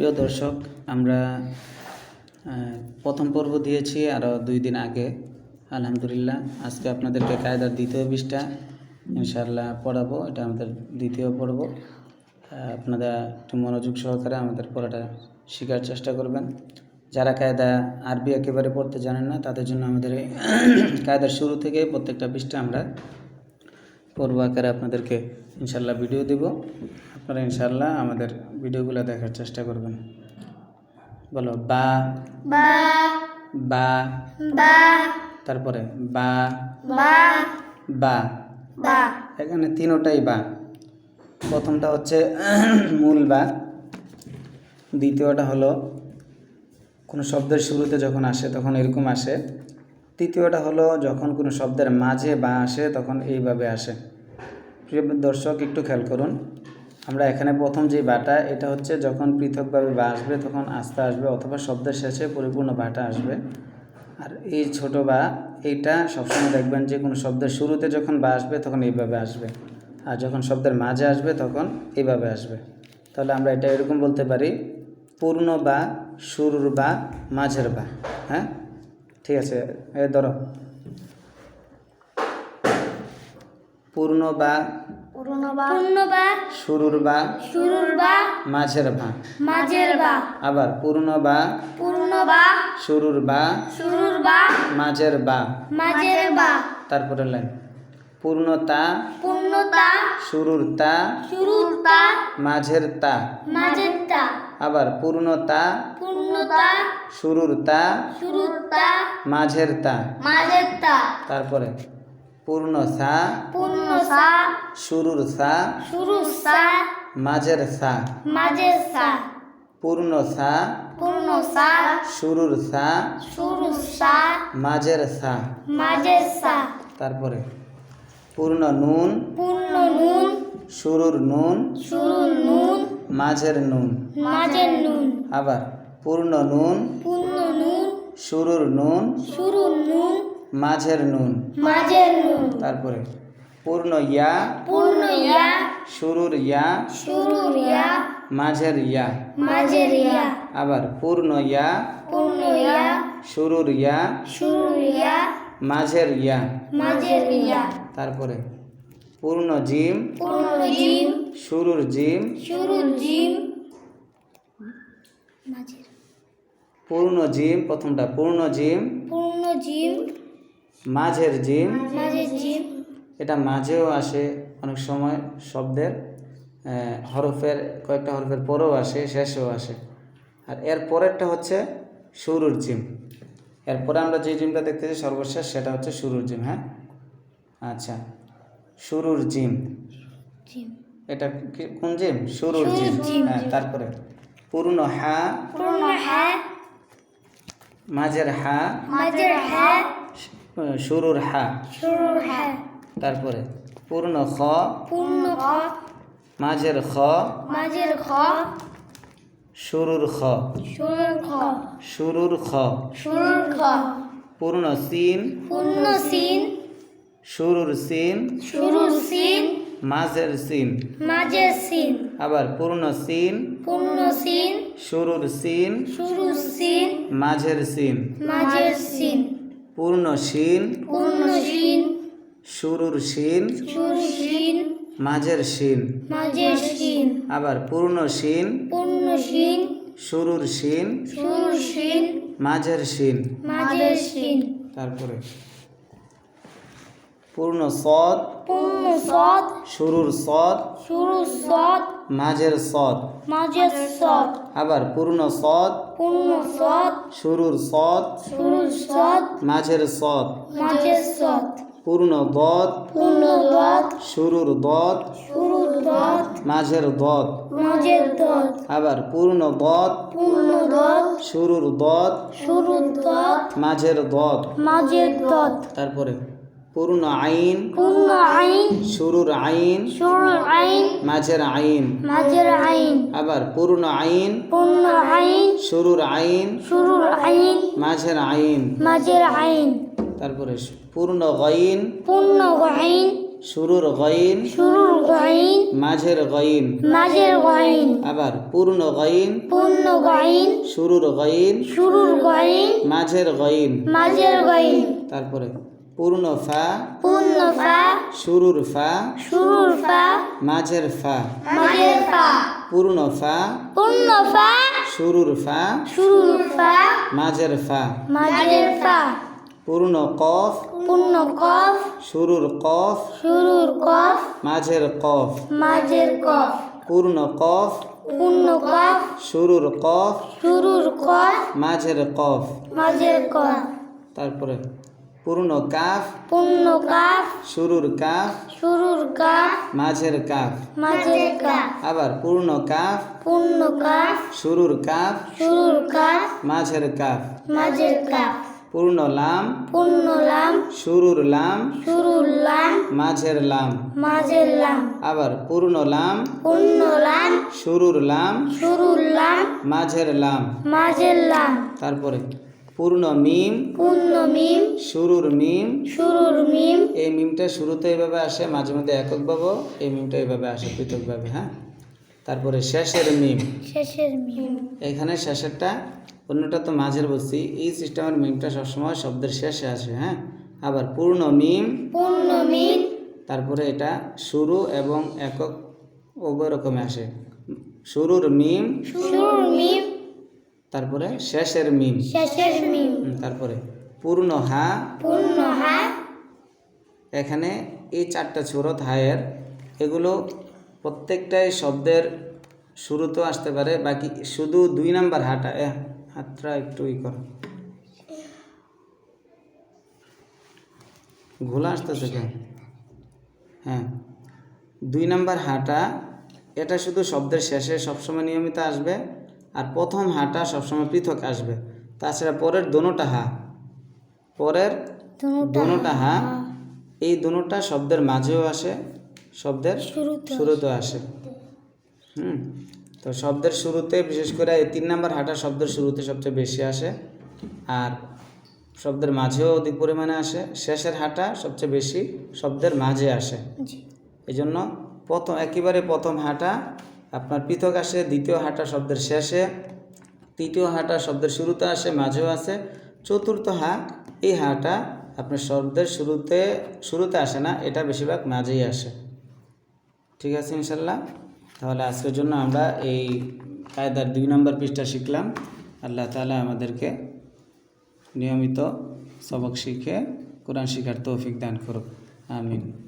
প্রিয় দর্শক, আমরা প্রথম পর্ব দিয়েছি আরও দুই দিন আগে। আলহামদুলিল্লাহ, আজকে আপনাদেরকে কায়দার দ্বিতীয় বিষটা ইনশাআল্লাহ পড়াবো, এটা আমাদের দ্বিতীয় পর্ব। আপনারা একটু মনোযোগ সহকারে আমাদের পড়াটা শেখার চেষ্টা করবেন। যারা কায়দা আরবি একেবারে পড়তে জানেন না, তাদের জন্য আমাদের কায়দার শুরু থেকে প্রত্যেকটা পৃষ্ঠা আমরা পূর্ব আকারে আপনাদেরকে ইনশাল্লাহ ভিডিও দেব। আপনারা ইনশাল্লাহ আমাদের ভিডিওগুলো দেখার চেষ্টা করবেন। বলো বা বা বা বা তারপরে বা বা বা। বা। এখানে তিনোটাই বা। প্রথমটা হচ্ছে মূল বা। দ্বিতীয়টা হলো কোনো শব্দের শুরুতে যখন আসে তখন এরকম আসে। তৃতীয়টা হলো যখন কোনো শব্দের মাঝে বা আসে তখন এইভাবে আসে। প্রিয় দর্শক, একটু খেয়াল করুন। আমরা এখানে প্রথম যে বাটা, এটা হচ্ছে যখন পৃথকভাবে বা আসবে তখন আস্তে আসবে অথবা শব্দের শেষে পরিপূর্ণ বাটা আসবে। আর এই ছোট বা, এইটা সবসময় দেখবেন যে কোনো শব্দের শুরুতে যখন বা আসবে তখন এইভাবে আসবে। আর যখন শব্দের মাঝে আসবে তখন এইভাবে আসবে। তাহলে আমরা এটা এরকম বলতে পারি, পূর্ণ বা, শুরুর বা, মাঝের বা হ্যাঁ? ঠিক আছে, এ ধরো। পূর্ণ বা পূর্ণ বা শুরুর বা শুরুর বা মাঝের বা মাঝের বা আবার পূর্ণ বা পূর্ণ বা শুরুর বা শুরুর বা মাঝের বা মাঝের বা তারপরে লাইন পূর্ণতা পূর্ণতা শুরুর তা শুরুর তা মাঝের তা মাঝের তা আবার পূর্ণতা পূর্ণতা শুরুর তা শুরুর তা মাঝের তা মাঝের তা তারপরে পূর্ণ সা পূর্ণ সা শুরুর সা শুরুর সা মাঝের সা মাঝের সা পূর্ণ সা পূর্ণ সা শুরুর সা শুরুর সা মাঝের সা মাঝের সা তারপরে পূর্ণ নুন পূর্ণ নুন শুরুর নুন শুরুর নুন মাঝের নুন। মাঝের নুন। আবার পূর্ণ নুন পূর্ণ নুন শুরুর নুন শুরুর নুন মাঝের নুন। মাঝের নুন। তারপরে পূর্ণ ইয়া। পূর্ণ ইয়া। শুরুর ইয়া। শুরুর ইয়া। মাঝের ইয়া। মাঝের ইয়া। আবার পূর্ণ ইয়া। পূর্ণ ইয়া। শুরুর ইয়া। শুরুর ইয়া। মাঝের ইয়া। মাঝের ইয়া। তারপরে পূর্ণ জিম। পূর্ণ জিম। শুরুর জিম। শুরুর জিম। মাঝের। পূর্ণ জিম প্রথমটা পূর্ণ জিম। পূর্ণ জিম। মাঝের জিম মাঝের জিম এটা মাঝেও আসে অনেক সময় শব্দের হরফের কয়েকটা হরফের পরেও আসে শেষেও আসে। আর এর পরেরটা হচ্ছে শুরুর জিম এরপরে আমরা যে জিমটা দেখতেছি সর্বশেষ সেটা হচ্ছে শুরুর জিম হ্যাঁ? আচ্ছা শুরুর জিম এটা কোন জিম শুরুর জিম। হ্যাঁ তারপরে। পূর্ণ হা। মাঝের হা। মাঝের আহ, শুরুর হা। শুরুর হ্যাঁ তারপরে পূর্ণ খ। পূর্ণ খ। মাঝের খ। মাঝের খ। শুরুর খ। শুরুর খ। শুরুর খ। শুরুর খ। পূর্ণ সিন। পূর্ণ সিন। শুরুর সিন। শুরুর সিন। মাঝের সিন। মাঝের সিন। আবার পূর্ণ সিন। পূর্ণ সিন। শুরুর সিন। শুরুর সিন। মাঝের সিন। মাঝের সিন। পূর্ণ সিন পূর্ণ সিন শুরুর সিন শুরুর সিন মাঝের সিন মাঝের সিন আবার পূর্ণ সিন পূর্ণ সিন শুরুর সিন শুরুর সিন মাঝের সিন মাঝের সিন তারপরে পূর্ণ সদ পূর্ণ সদ শুরুর সদ শুরুর সদ মাঝের সদ মাঝের সদ আবার পূর্ণ সদ পূর্ণ সদ শুরুর সদ শুরুর সদ মাঝের সদ মাঝের সদ পূর্ণ দদ পূর্ণ দদ শুরুর দদ শুরুর দদ মাঝের দদ মাঝের দদ আবার পূর্ণ দদ পূর্ণ দদ শুরুর দদ শুরুর দদ মাঝের দদ মাঝের দদ তারপরে পূর্ণ আইন পূর্ণ আইন শুরুর আইন শুরুর আইন মাঝের আইন। মাঝের আইন। আবার পূর্ণ আইন পূর্ণ আইন শুরুর আইন শুরুর আইন মাঝের আইন। মাঝের আইন। তারপরে পূর্ণ গইন পূর্ণ আইন শুরুর গইন শুরুর গাইন মাঝের গইন। মাঝের গাইন। আবার পূর্ণ গইন পূর্ণ গাইন শুরুর গইন শুরুর গাইন মাঝের গইন। মাঝের গাইন। তারপরে পূর্ণ ফা পূর্ণ ফা শুরুর ফা শুরুর ফা মাঝের ফা মাঝের ফা পূর্ণ ফা পূর্ণ ফা শুরুর ফা শুরুর ফা মাঝের ফা মাঝের ফা পূর্ণ কফ পূর্ণ কফ শুরুর কফ শুরুর কফ মাঝের কফ মাঝের কফ পূর্ণ কফ পূর্ণ কফ শুরুর কফ শুরুর কফ মাঝের কফ মাঝের কফ তারপরে পূর্ণ কাফ পূর্ণ কাফ শুরুর কাফ শুরুর কাফ মাঝের কাফ। মাঝের কাফ। আবার পূর্ণ কাফ পূর্ণ কাফ শুরুর কাফ শুরুর কাফ মাঝের কাফ। মাঝের কাফ। পূর্ণ লাম পূর্ণ লাম শুরুর লাম শুরুর লাম মাঝের লাম। মাঝের লাম। আবার পূর্ণ লাম পূর্ণ লাম শুরুর লাম শুরুর লাম মাঝের লাম। মাঝের লাম। তারপরে পূর্ণ মিম পূর্ণ মিম শুরুর মিম। শুরুর মিম। এই মিমটা শুরুতে এইভাবে আসে মাঝে মধ্যে একক এককভাবে এই মিমটা এইভাবে আসে পৃথকভাবে হ্যাঁ? তারপরে শেষের মিম। শেষের মিম। এখানে শেষেরটা অন্যটা তো মাঝের বলছি এই সিস্টেমের মিমটা সবসময় শব্দের শেষে আসে হ্যাঁ? আবার পূর্ণ মিম। পূর্ণ মিম। তারপরে এটা শুরু এবং একক উভয় রকমে আসে। শুরুর মিম। শুরুর মিম। তারপরে শেষের মিম। শেষের মিম। তারপরে পূর্ণ হা। পূর্ণ হা। এখানে এই চারটা সুরত হায়ের এগুলো প্রত্যেকটাই শব্দের শুরুতেও আসতে পারে বাকি শুধু দুই নাম্বার হাটা। এ হাতটা একটু ই করো। ঘোলা আসতেছে কেন? হ্যাঁ দুই নাম্বার হাটা এটা শুধু শব্দের শেষে সবসময় নিয়মিত আসবে। আর প্রথম হাটা সবসময় পৃথক আসবে। তাছাড়া পরের দোনোটা হা। পরের দোনোটা হা এই দোনোটা শব্দের মাঝেও আসে শব্দের শুরুতে শুরুতেও আসে। হুম তো শব্দের শুরুতে বিশেষ করে এই তিন নাম্বার হাঁটা শব্দের শুরুতে সবচেয়ে বেশি আসে আর শব্দের মাঝেও অধিক পরিমাণে আসে। শেষের হাঁটা সবচেয়ে বেশি শব্দের মাঝে আসে। এই জন্য প্রথম একেবারে প্রথম হাঁটা আপনার পৃথক আসে, দ্বিতীয় হাঁটা শব্দের শেষে, তৃতীয় হাঁটা শব্দের শুরুতে আসে, মাঝেও আসে, চতুর্থ হা, এই হাটা আপনার শব্দের শুরুতে শুরুতে আসে না, এটা বেশিরভাগ মাঝেই আসে। ঠিক আছে ইনশাল্লাহ? তাহলে আজকের জন্য আমরা এই কায়দার দুই নম্বর পৃষ্ঠা শিখলাম। আল্লাহ তাআলা আমাদেরকে নিয়মিত সবক শিখে কোরআন শিখার তৌফিক দান করুক। আমিন।